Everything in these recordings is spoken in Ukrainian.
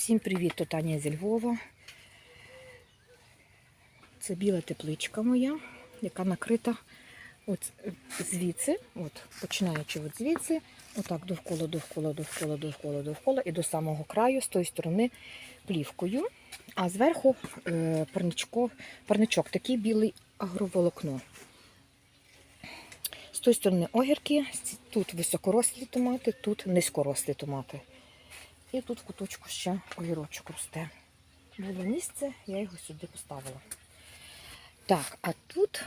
Всім привіт, то Таня зі Львова. Це біла тепличка моя, яка накрита от звідси, от, починаючи от звідси, отак довкола, довкола, довкола, довкола, довкола і до самого краю, з тої сторони плівкою. А зверху е, парничко, парничок, такий білий агроволокно. З тої сторони огірки, тут високорослі томати, тут низькорослі томати. І тут в куточку ще огірочок росте. Було місце, я його сюди поставила. Так, а тут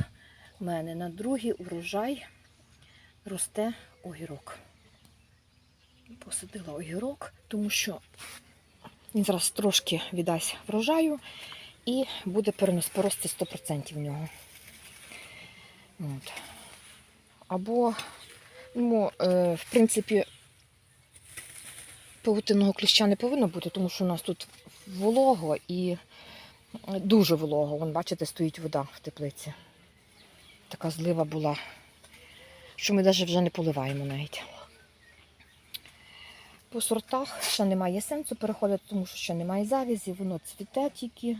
в мене на другий урожай росте огірок. Посадила огірок, тому що він зараз трошки віддасть врожаю і буде перенос порости 100% в нього. От. Або, ну, е, в принципі, павутинного кліща не повинно бути, тому що у нас тут волого і дуже волого. Вон, бачите, стоїть вода в теплиці. Така злива була, що ми навіть вже не поливаємо навіть. По сортах ще немає сенсу переходити, тому що ще немає завязі, воно цвіте тільки.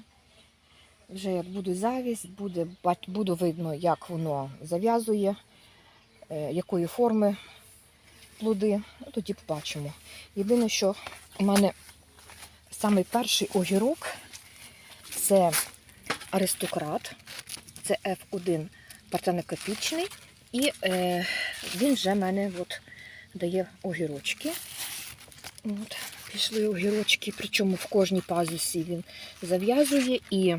Вже як буде завість, буде, буде видно, як воно зав'язує, е, якої форми плоди. Тоді побачимо. Єдине, що у мене самий перший огірок це аристократ, це F1 партенокопічний. І е, він вже мене от, дає огірочки. От, пішли огірочки, причому в кожній пазусі він зав'язує і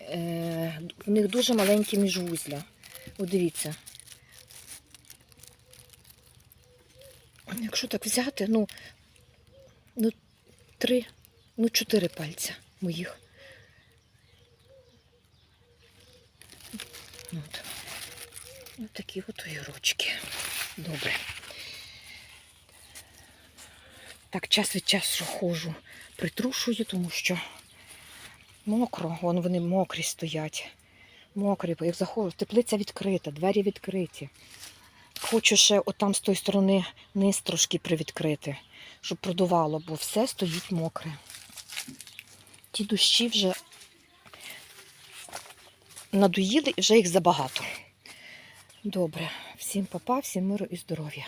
е, в них дуже маленькі міжвузля. Дивіться. Якщо так взяти, ну, ну три, ну чотири пальця моїх. От. Ось такі от огірочки. Добре. Так, час від часу ходжу, притрушую, тому що мокро, вон вони мокрі стоять. Мокрі, як заходжу, теплиця відкрита, двері відкриті. Хочу ще отам з тої сторони низ трошки привідкрити, щоб продувало, бо все стоїть мокре. Ті дощі вже надоїли і вже їх забагато. Добре, всім папа, всім миру і здоров'я.